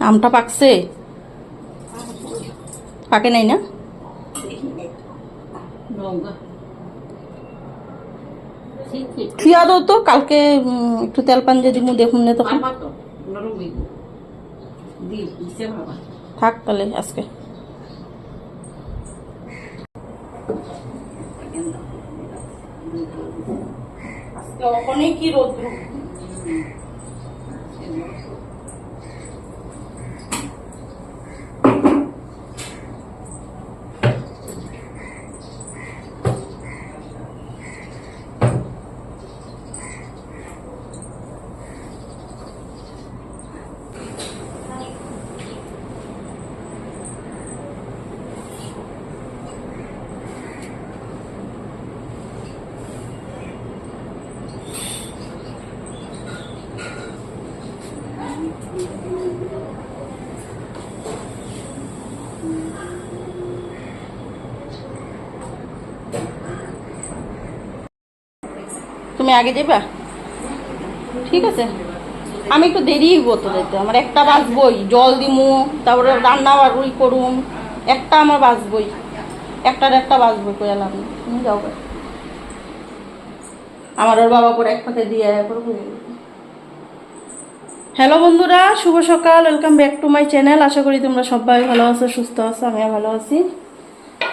আমটা পাকছে? পাকে নাই না? থুয়া দাও তো? কালকে একটু তেল পান যদি মু দেখুন না তখন। থাক তাহলে আজকে। আজকে অনেকই রোদ্র। তুমি আগে যাবা ঠিক আছে। আমি একটু দেরি তো যেতে আমার একটা বাজবই। জল দিমু, তারপরে রান্না বাড়ি করুম। একটা আমার বাজবই। একটার একটা বাজবই করে লাভ তুমি যাও আমার ওর বাবা করে এক পাতে দিয়ে করব হ্যালো বন্ধুরা, শুভ সকাল। Welcome back to my channel আশা করি তোমরা সবাই ভালো আছো, সুস্থ আছো, আমিও ভালো আছি।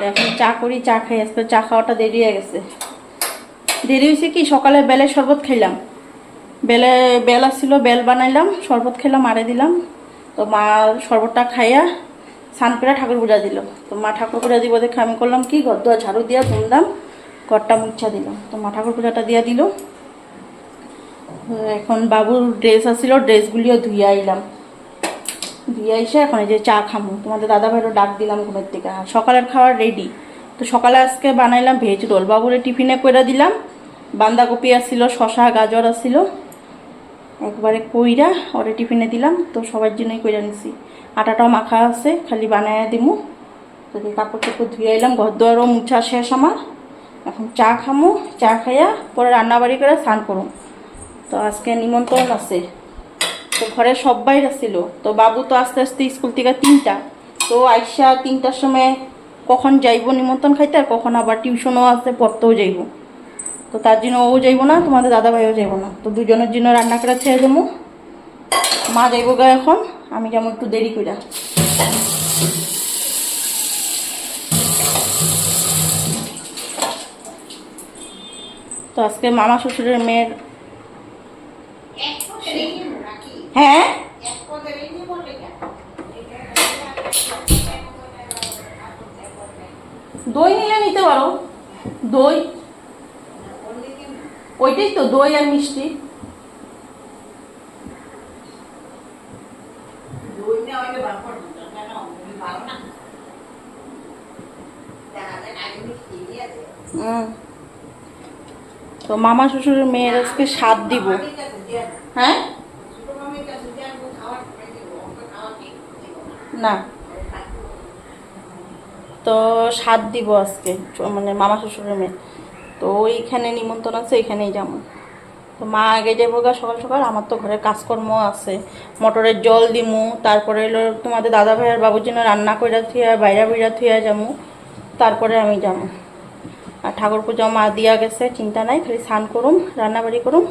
এখন চা করি, চা খাই। আজকে চা খাওয়াটা দেরি হয়ে গেছে। দেরি হয়েছে কি? সকালে বেলের শরবত খাইলাম বেলে, বেল আসছিল, বেল বানাইলাম, শরবত খেলাম মারে দিলাম। তো মা শরবতটা খাইয়া স্নান করে ঠাকুর পূজা দিল। তো মা ঠাকুর পূজা দিব দেখে আমি করলাম কি? ঘর দুয়ার ঝাড়ু দিয়া ধুমধাম ঘরটা মুছা দিলাম তো মা ঠাকুর পূজাটা দিয়া দিল। এখন বাবুর ড্রেস আসছিল, ড্রেসগুলিও ধুয়ে আইলাম। ধুয়ে এসে এখন এই যে চা খামো। তোমাদের দাদা ভাইরও ডাক দিলাম ঘুমের থেকে সকালের খাবার রেডি তো সকালে আজকে বানাইলাম ভেজ রোল। বাবুরে টিফিনে করে দিলাম। বাঁধাকপি আসছিল শশা গাজর আসছিল একবারে কইরা ওরে টিফিনে দিলাম। তো সবার জন্যই কইরা নিছি। আটাটাও মাখা আছে, খালি বানায় দিমু। তো কাপড় টাপড় ধুয়ে এলাম ঘর দুয়ারও মুছা শেষ আমার। এখন চা খামু, চা খাইয়া পরে রান্নাবাড়ি করে স্নান করুম। তো আজকে নিমন্ত্রণ আছে। তো ঘরে সবাই আসছিল তো বাবু তো আস্তে আস্তে স্কুল থেকে তিনটা। তো আইসা তিনটার সময় কখন যাইব নিমন্ত্রণ খাইতে আর কখন আবার টিউশনও আছে পড়তেও যাইব। তো তার জন্য ও যাইব না তোমাদের দাদা ভাইও যাইব না। তো দুজনের জন্য রান্না করা ছেড়ে দেবো। মা যাইব গা এখন আমি যেমন একটু দেরি কইরা। তো আজকে মামা শ্বশুরের মেয়ের হ্যাঁ? দই নিলে নিতে পারো। দই। ওইটাই তো দই আর মিষ্টি। হুম। তো মামা শ্বশুরের মেয়ের আজকে স্বাদ দিব। হ্যাঁ? না। তো স্বাদ দিব আজকে মানে মামা শ্বশুরের মেয়ে। তো ওইখানে নিমন্ত্রণ আছে এখানেই যাব। তো মা আগে যাব গা সকাল সকাল, আমার তো ঘরে কাজকর্ম আছে। মটরের জল দিমু, তারপরে হলো তোমাদের দাদা ভাইয়ের বাবুর জন্য রান্না করে থুয়া বাইরা বাইরা থুয়া যাব তারপরে আমি যাব। আর ঠাকুর পূজা মা দিয়া গেছে, চিন্তা নাই, খালি স্নান করুম, রান্নাবাড়ি করুম,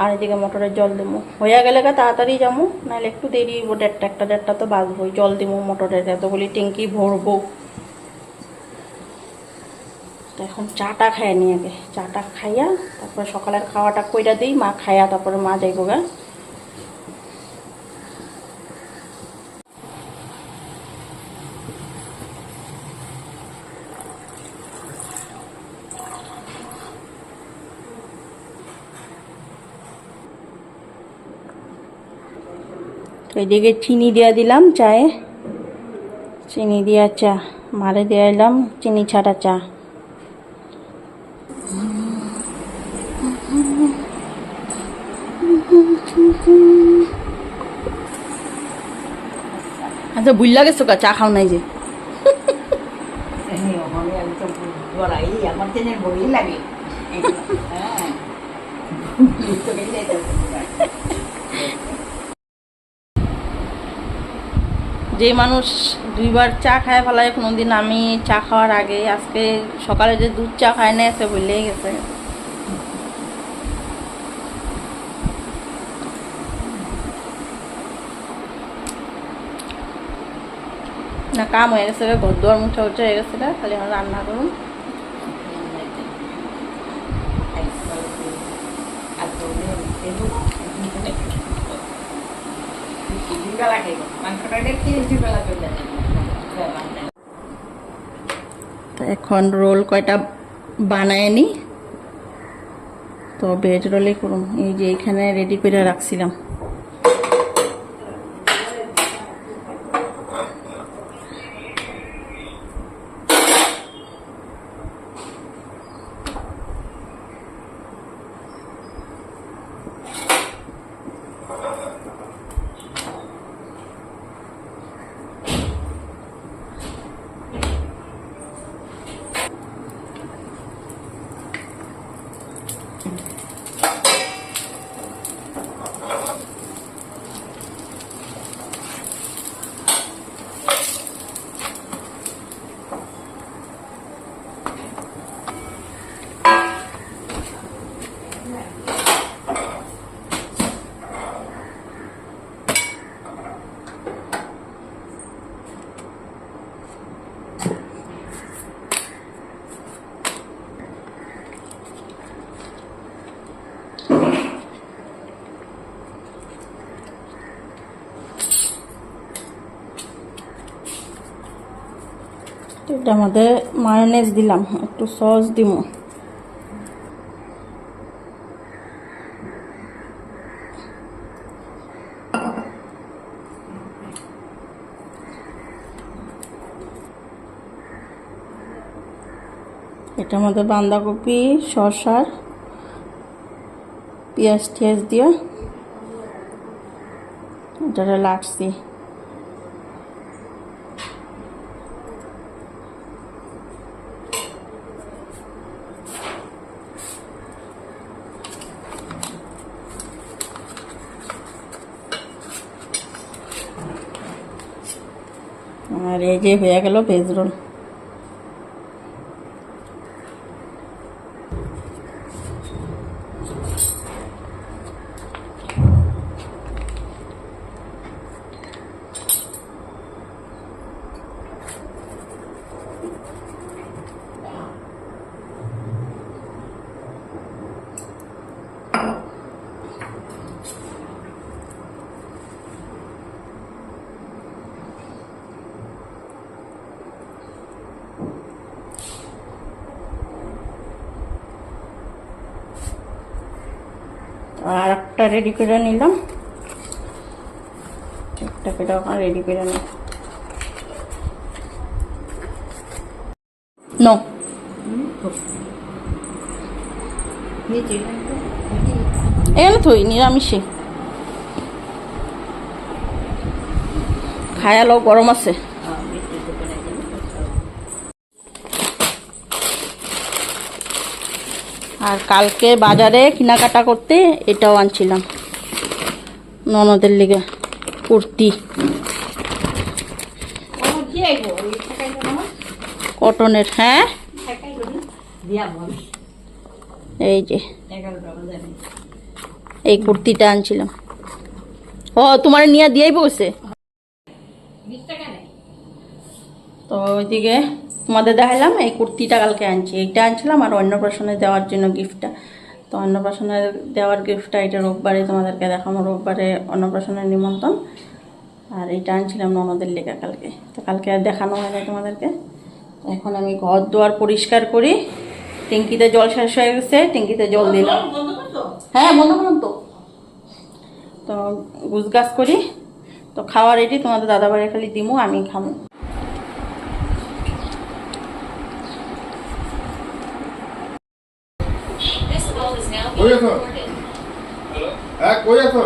আর এদিকে মোটরের জল দিমু। হইয়া গেলে গা তাড়াতাড়ি যাব নাহলে একটু দেরি দেড়টা, একটা দেড়টা তো বাজবই, জল দিমু মোটরের, এতগুলি ট্যাঙ্কি ভরবো। তো এখন চাটা খাইয়া নিয়ে আগে। চাটা খাইয়া তারপরে সকালের খাওয়াটা কইরা দিই, মা খাইয়া তারপরে মা যাইব গা। এদিকে চিনি দিয়া দিলাম চায়ে। চিনি দিয়া চা, মারে দিয়ে এলাম, চিনি ছাড়া চা। আচ্ছা বুঝলা গেছো কা? চা খাও নাই যে। হ্যাঁ। যে মানুষ দুইবার চা খায় ফেলায় কোনোদিন আমি চা খাওয়ার আগে আজকে সকালে যে দুধ চা খায় না সে ভুলেই গেছে। কাম হয়ে গেছে ঘর দুয়ার মুছা উঠে হয়ে গেছে খালি আমার রান্না করুন এখন রোল কয়টা বানায় নি? তো ভেজ রোলই করুন, এই যে এখানে রেডি করে রাখছিলাম তো এটার মধ্যে মায়োনেজ দিলাম। একটু সস দিব এটার মধ্যে বাঁধাকপি শসার পেঁয়াজ টিয়াজ দিয়ে। এটা লাগছি আর এই যে হয়ে গেল ভেজ রোল আর একটা রেডি করে নিলাম। একটা করে রেডি করে নিলাম। নো এখানে থই, নিরামিষে। খায়ালো গরম আছে। আর কালকে বাজারে কেনাকাটা করতে এটাও আনছিলাম। ননদের লিগে কুর্তি। কটনের হ্যাঁ? এই যে। এই কুর্তিটা আনছিলাম। ও, তোমার নিয়ে দিয়েই বসে। তো ওইদিকে তোমাদের দেখালাম এই কুর্তিটা কালকে আনছি। এইটা আনছিলাম আর অন্নপ্রাশনে দেওয়ার জন্য গিফটটা। তো অন্নপ্রাশনে দেওয়ার গিফটটা এটা রোববারে তোমাদেরকে দেখাবো, রোববারে অন্নপ্রাশনের নিমন্ত্রণ। আর এটা আনছিলাম ননদের লেখা কালকে। তো কালকে আর দেখানো হয় না তোমাদেরকে। এখন আমি ঘর দুয়ার পরিষ্কার করি। ট্যাঙ্কিতে জল শেষ হয়ে গেছে, ট্যাঙ্কিতে জল দিলাম হ্যাঁ বন্ধ করুন তো। তো গুছ গাছ করি। তো খাওয়া রেডি তোমাদের দাদা বাড়ি খালি দিমু, আমি খাব recorded. হ্যাঁ কই আছো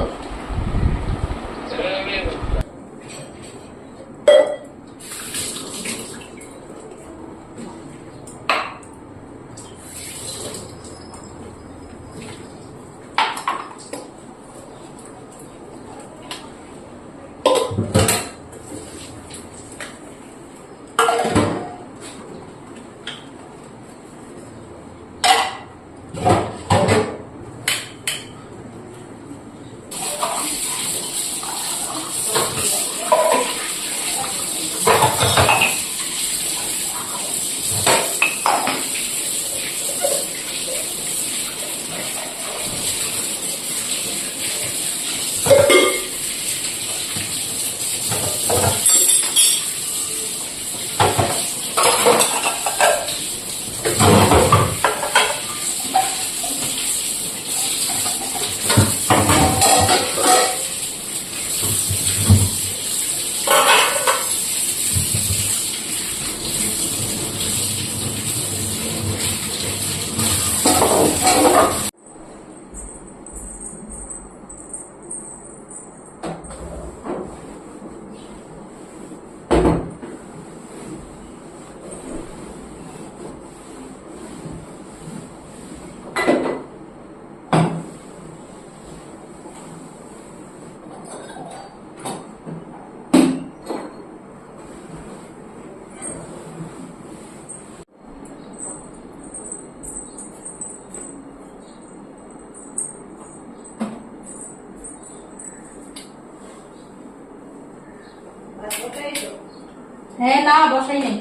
হ্যাঁ না বসাই নাই।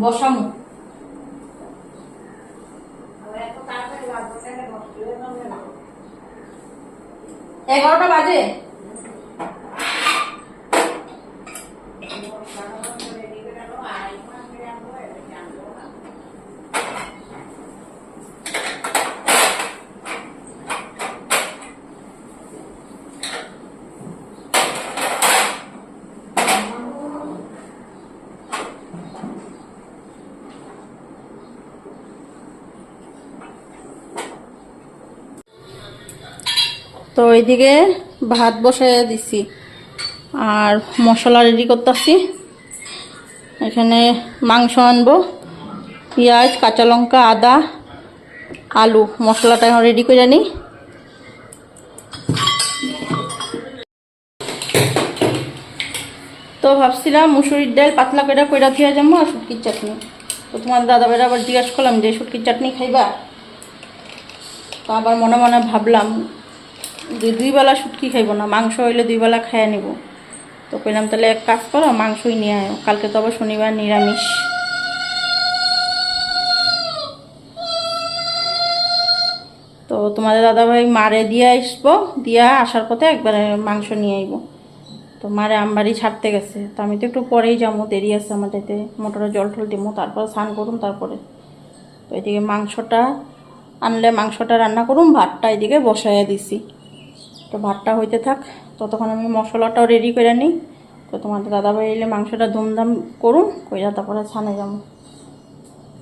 বসামু এগারোটা বাজে তো এইদিকে ভাত বসাই দিছি আর মশলা রেডি করতেছি। এখানে মাংস আনব, পেঁয়াজ, কাঁচা লঙ্কা, আদা, আলু, মশলাটা এখন রেডি করে নিই তো ভাবছিলাম মুসুরির ডাল পাতলা করে কইরা থিয়া যাব আর শুটকির চাটনি। তো তোমার দাদা ভাইরা আবার জিজ্ঞাসা করলাম যে, শুটকির চাটনি খাইবা? তো আবার মনে মনে ভাবলাম দুই বেলা শুটকি খাইব না, মাংস হইলে দুই বেলা খাইয়া নিব। তো কইলাম, তাহলে এক কাজ করো, মাংসই নিয়ে আয়। কালকে তো আবার শনিবার নিরামিষ। তো তোমাদের দাদাভাই মারে দিয়ে আসব, দিয়া আসার পথে একবারে মাংস নিয়ে আইব। তো মারে আমবাড়ি ছাড়তে গেছে। তো আমি তো একটু পরেই যাব, দেরি আছে আমার যাইতে। মোটরে জল টল দিব, তারপর স্নান করুন তারপরে। তো এদিকে মাংসটা আনলে, মাংসটা রান্না করুন ভাতটা এদিকে বসাইয়া দিছি। তো ভাতটা হইতে থাক। ততক্ষণ আমি মশলাটাও রেডি করে নিই। তো তোমাদের দাদাভাই এলে মাংসটা ধুমধাম করুন, কইরা তারপরে ছানে যাব।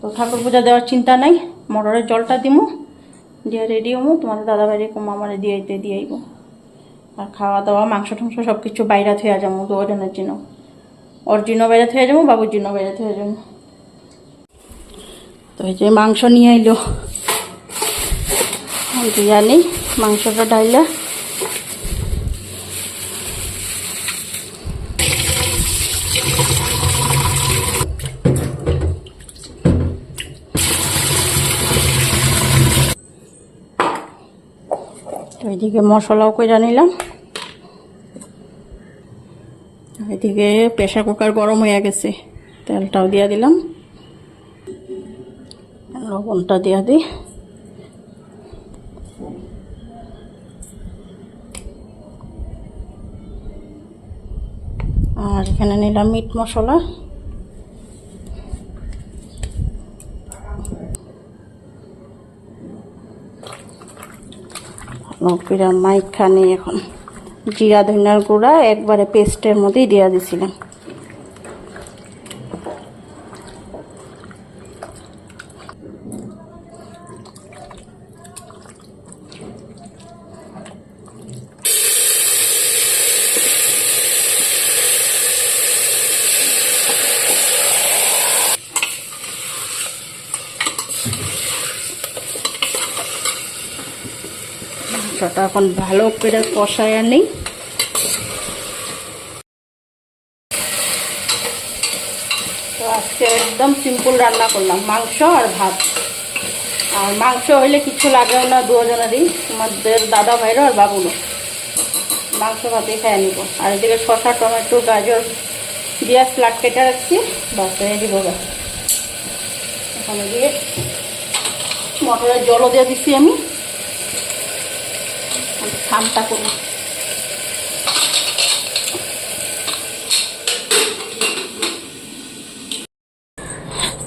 তো ঠাকুর পূজা দেওয়ার চিন্তা নাই মটরের জলটা দিমু, দিয়ে রেডি হমু। তোমাদের দাদাভাই রেখো মামারে দিয়ে আইতে দিয়ে আইব আর খাওয়া দাওয়া, মাংস টাংস সব কিছু বাইরে থুয়া যাব দুজনের জন্য। ওর জন্য বাইরে থুয়া যাব, বাবুর জন্য বাইরে থুয়া যাব। তো এই যে মাংস নিয়ে আইলো। দিয়া নেই মাংসটা ডাইলা তো এদিকে মশলাও করে নিলাম। এদিকে প্রেশার কুকার গরম হয়ে গেছে, তেলটাও দিয়া দিলাম। লবণটা দিয়া দিই। আর এখানে নিলাম মিট মশলা। নকিরা মাইখানি এখন। জিরা ধনিয়ার গুঁড়া একবারে পেস্টের মধ্যেই দেওয়া দিছিলাম মাংসটা এখন ভালো করে কষায় নেই। তো আজকে একদম সিম্পল রান্না করলাম, মাংস আর ভাত। আর মাংস হইলে কিছু লাগেও না দু দুজনেরই, তোমাদের দাদা ভাইরও আর বাবুরও। মাংস ভাতে খেয়ে নিব। আর এদিকে শসা, টমেটো, গাজর দিয়ে স্লাট কেটে রাখছি বাস রেডি হবে এখানে দিয়ে মটরের জলও দিয়ে দিচ্ছি আমি। ঠান্ডা করব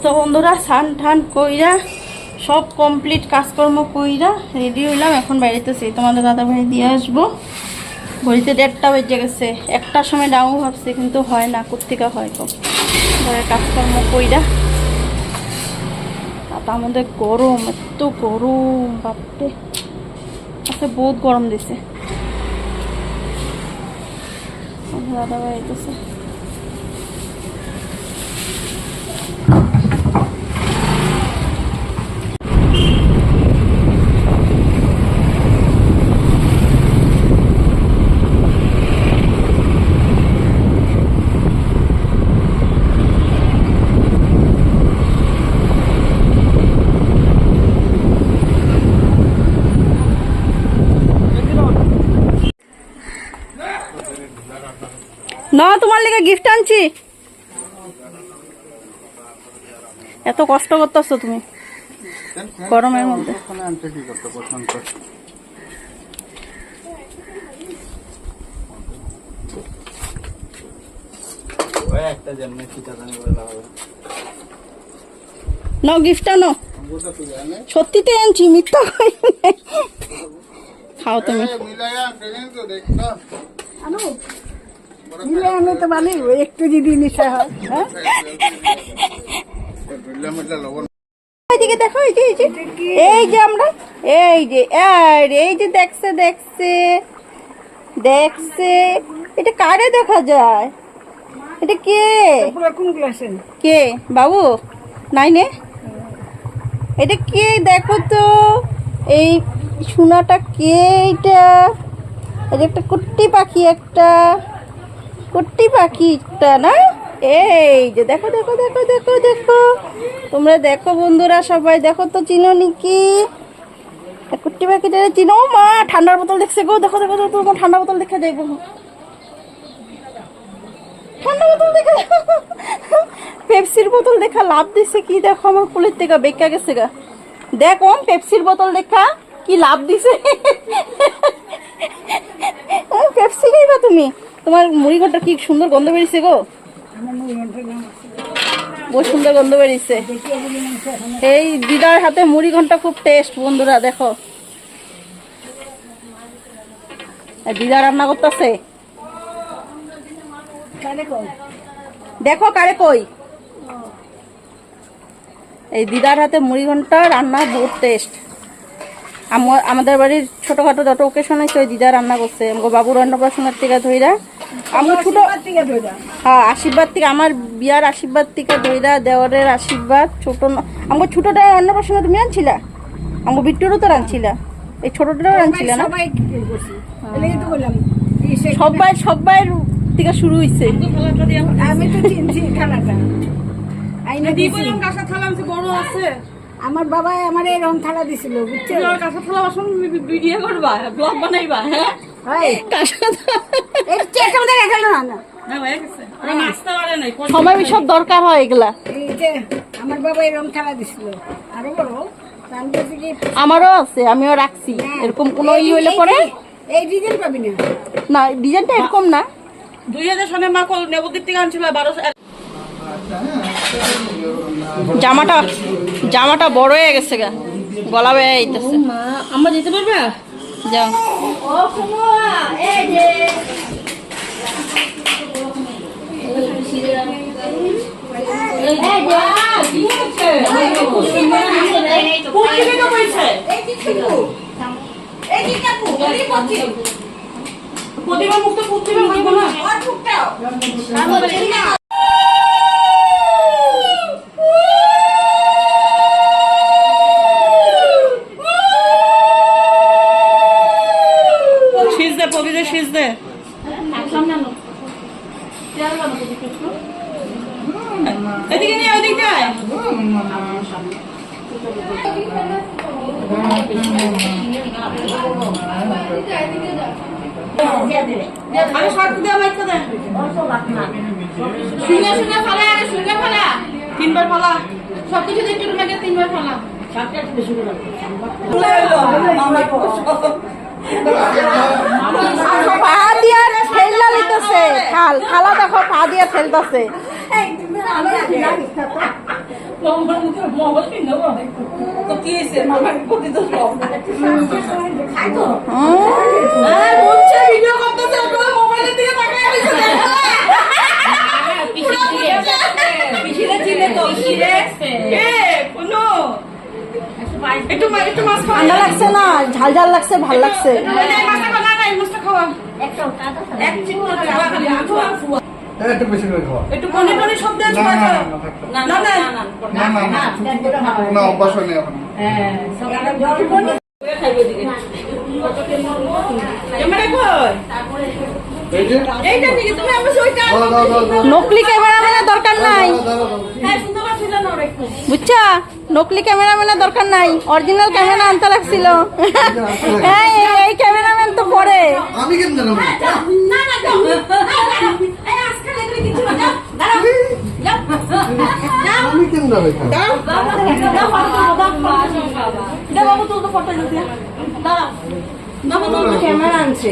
তো বন্ধুরা সান ঠান কইরা, সব কমপ্লিট কাজকর্ম কইরা রেডি হইলাম। এখন বাড়িতেছি তোমাদের দাদা ভাই দিয়ে আসব। ঘড়িতে দেড়টা বেজে গেছে। একটার সময় ডাউ ভাবছি, কিন্তু হয় না কোথেকে হয় তো ঘরের কাজকর্ম কইরা। তার মধ্যে গরম, এত গরম, বাপরে। আচ্ছা বহুত গরম দিছে। দাদা ভাই আইতেছে। না তোমার লেগে গিফট আনছি। এত কষ্ট করতেছো তুমি। গরমের মধ্যে। নাও গিফট আনো। আমগুলো সত্যিতে আনছি মিথ্যা খাও তুমি। মিলায়া ট্রেনিং তো না ওই একটু যদি নিশা হয় হ্যাঁ? মিলা দেখো এই যে এই যে এই যে আমরা এই যে এই এই যে দেখছে দেখছে দেখছে এটা কারে দেখা যায়? এটা কে? পুরো কোন ক্লাসে কে? বাবু? নাইনে? এটা কে? দেখো তো এই সোনাটা কে এটা একটা কুট্টি পাখি একটা। কুট্টি পাখি একটা না? এই যে দেখো দেখো দেখো দেখো দেখো। তোমরা দেখো বন্ধুরা সবাই, দেখো তো চিনো নাকি কুট্টি পাখিটা চিনো? মা, ঠান্ডার বোতল দেখছে গো। দেখো দেখো দেখো, তোমার ঠান্ডা বোতল দেখে যাইবো। ঠান্ডা বোতল পেপসির বোতল দেখা, লাভ দিছে কি? দেখো, আমার বেকা পেপসির দেখা, কি লাভ দিছে? পেপসি তুমি? তোমার মুড়ি ঘরটা কি সুন্দর গন্ধ বেরিয়েছে গো? বহু সুন্দর গন্ধ বেরিয়েছে। এই দিদার হাতে মুড়ি ঘণ্টা খুব টেস্ট বন্ধুরা দেখো। দিদা রান্না করতেছে। দেখো কারে কই। এই দিদার হাতে মুড়ি ঘণ্টা রান্না বহুত টেস্ট আমাদের বাড়ির ছোটখাটো যত ওকেশন আছে ওই দিদা রান্না করছে। বাবুর অন্নপ্রাশনের থেকে ধইরা আমি ছোট হ্যাঁ আশীর্বাদ থেকে আমার বিয়ার আশীর্বাদ থেকে দেওয়ারের আশীর্বাদ ছোট আমাকে ছোটটা অন্নপ্রাশনে তুমি আনছিলা? আমাকে বিট্টুরও তো রাঁধছিলা এই ছোটটাও রাঁধছিলা না? সবাই সে- সবাই সবাই থেকে শুরু হয়েছে আমি তো চিনছি খানাটা আইনা কাঁচা থালা আমি বড় আছে। আমার বাবা আমার এই রং থালা দিছিল বুঝছ? কাঁচা থালা বাসন ভিডিও করবা ব্লগ বানাইবা হ্যাঁ? এই। এই চেক আমাদের গেল না না না হয়ে গেছে ওরা নাচতে পারে নাই সময় সব দরকার হয় এগুলা। আমার বাবা এই রং থালা দিছিল। আরও বড় আমারও আছে আমিও রাখছি। এরকম কোনো ই হইলে পরে এই ডিজাইন পাবি না? না ডিজাইনটা এরকম না। দুই হাজার সনে মা কল নেবদ্বীপ থেকে আনছিল বারোশো জামাটা জামাটা বড় হয়ে গেছে গা। গলা বেয়ে আইতেছে। মা আমরা যেতে পারবে? যাও। প্রতিমা মুক্ত প্রতিমা না শীষ দে প্রদীপের শীষ দে এদিকে নিয়ে ওদিকে আয় আমি শর্ট দিয়ে মাইক দে শুনে শুনে ফালা আরে শুনে ফালা তিনবার ফালা সব কিছু দেখতে তোমাকে তিনবার ফালা পা দিয়া ঠেলা লিতেছে খাল খালা দেখো পা দিয়া ঠেলতেছে ভিডিও করতেছে মোবাইলের দিকে তাকায় আছে পিছিয়ে চিনে তো পিছিয়ে এ কোনো একটু একটু মাছ ঠান্ডা লাগছে না ঝাল ঝাল লাগছে ভালো লাগছে। হ্যাঁ, একটু বেশি করে খাওয়া একটু কনে শব্দ আছে না, না, না, না। না না না না অভ্যাস হয়নি এখন ক্যামেরা আমার। নকলি ক্যামেরাম্যানের দরকার নাই। হ্যাঁ সুন্দর ছিল না বুঝছা নকলি ক্যামেরাম্যানের দরকার নাই। অরিজিনাল ক্যামেরা আনতে লাগছিল। হ্যাঁ এই- ক্যামেরাম্যান তো পরে। আমি কেন না? না না দাও এই আজকাল এগুলো কিছু না দাও দাঁড়াও। দাও আমি কেন যাব এখানে? দাও দাও দাও বাবু। তুই তো ফটো দিতে দাও বাবু তুই তো ক্যামেরা আনছে।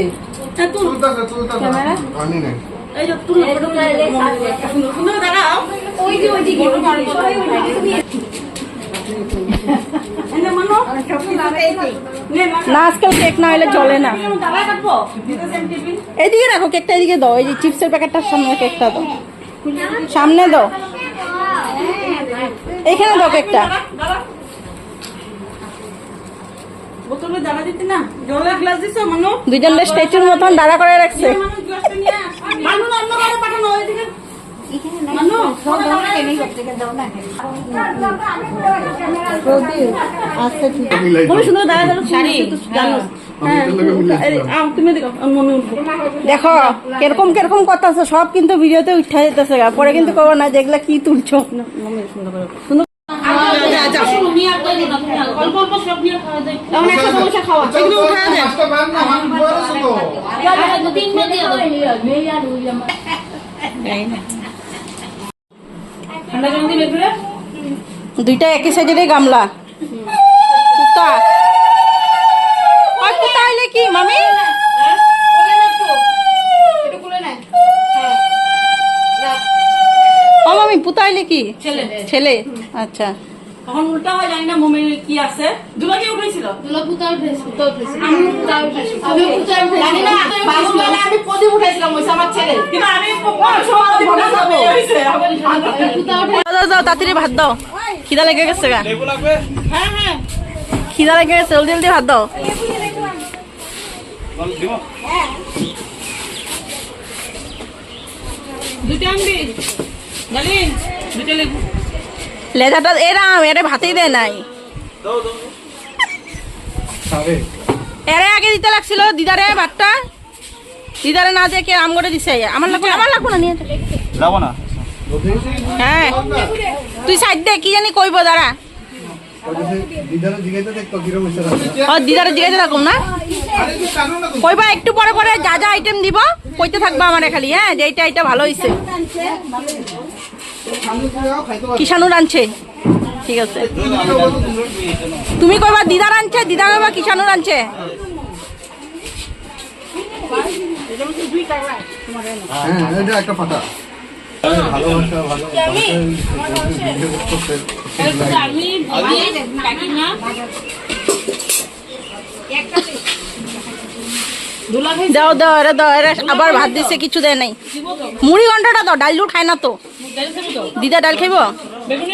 তুই তুলতাছে, তুলতাছে। ক্যামেরা? আনি নাই। এই যে তুই ফটো সুন্দর সুন্দর দাঁড়াও ওই যে ওই দিকে না আজকাল কেক না হলে চলে না এইদিকে রাখো কেকটা এদিকে দাও এই যে চিপসের প্যাকেটটার সামনে কেকটা দাও সামনে দাও এখানে দাও কেকটা বোতলে দাঁড়া দিতে না জলের গ্লাস দিছো মানু দুইজন স্ট্যাচুর মতন দাঁড়া করে রাখছে মানু মানু। মনে দেখো আমি মনে উঠবো দেখো কীরকম কীরকম কথা আছে সব কিন্তু ভিডিওতে উঠা যেতেছে। পরে কিন্তু কব না যেগুলা কি তুলছো সুন্দর দুইটা একই সাইজেরই গামলা। কুতা আর কুতা হইলে কি মামি? ও মামি পুতা হইলে কি? ছেলে। ছেলে? আচ্ছা। তখন উল্টা হয় জানি না মমির কি আছে। দুলাকে উঠেছিল? দুলা পুতা উঠেছে। আমি পুতা উঠেছি। আমি পুতা উঠেছি। জানি না আমি প্রদীপ উঠেছিলাম ওইসব আমার ছেলে কিন্তু আমি উঠে যাও, যাও যাও তাড়াতাড়ি ভাত দাও। খিদা লেগে গেছে গা। হ্যাঁ হ্যাঁ। খিদা লেগে গেছে জলদি জলদি ভাত দাও। লেজাটা এরাম এরে ভাতেই দেয় নাই। আরে, এরে আগে দিতে লাগছিল দিদারে ভাতটা। দিদারে না কে আম করে দিছে আমার লাগবে আমার লাগবে না নিয়ে। যাব না? হ্যাঁ। তুই সাইড দে কি জানি কইব দাঁড়া। দিদারে জিজ্ঞাসা থাকুম না। কইবা একটু পরে পরে যা যা আইটেম দিব কইতে থাকবা আমারে খালি হ্যাঁ? যে এইটা এইটা ভালো হইছে। কিষানু ঠিক আছে। তুমি কইবা দিদা রাঁধছে দিদা কইবা কিষানু রাঁধছে হ্যাঁ, একটা ভাই দাও দাও এরা দাও এরা আবার ভাত দিছে কিছু দেয় নাই। মুড়ি ঘন্টাটা দাও ডাল খায় না তো। দিদা ডাল খাইব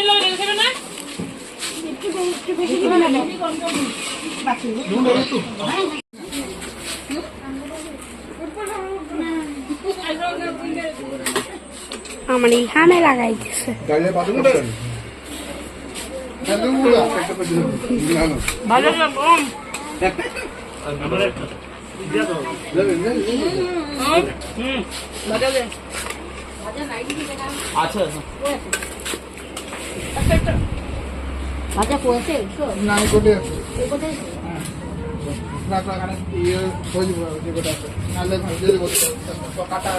লগে ডাল খাবে না আমার এখানে লাগাই দিছে। না, না। ভালো যাবে। আচ্ছা ভাজা না, কোটে আছি। ইয়ে কটা আছে দিয়ে দেবো কাটা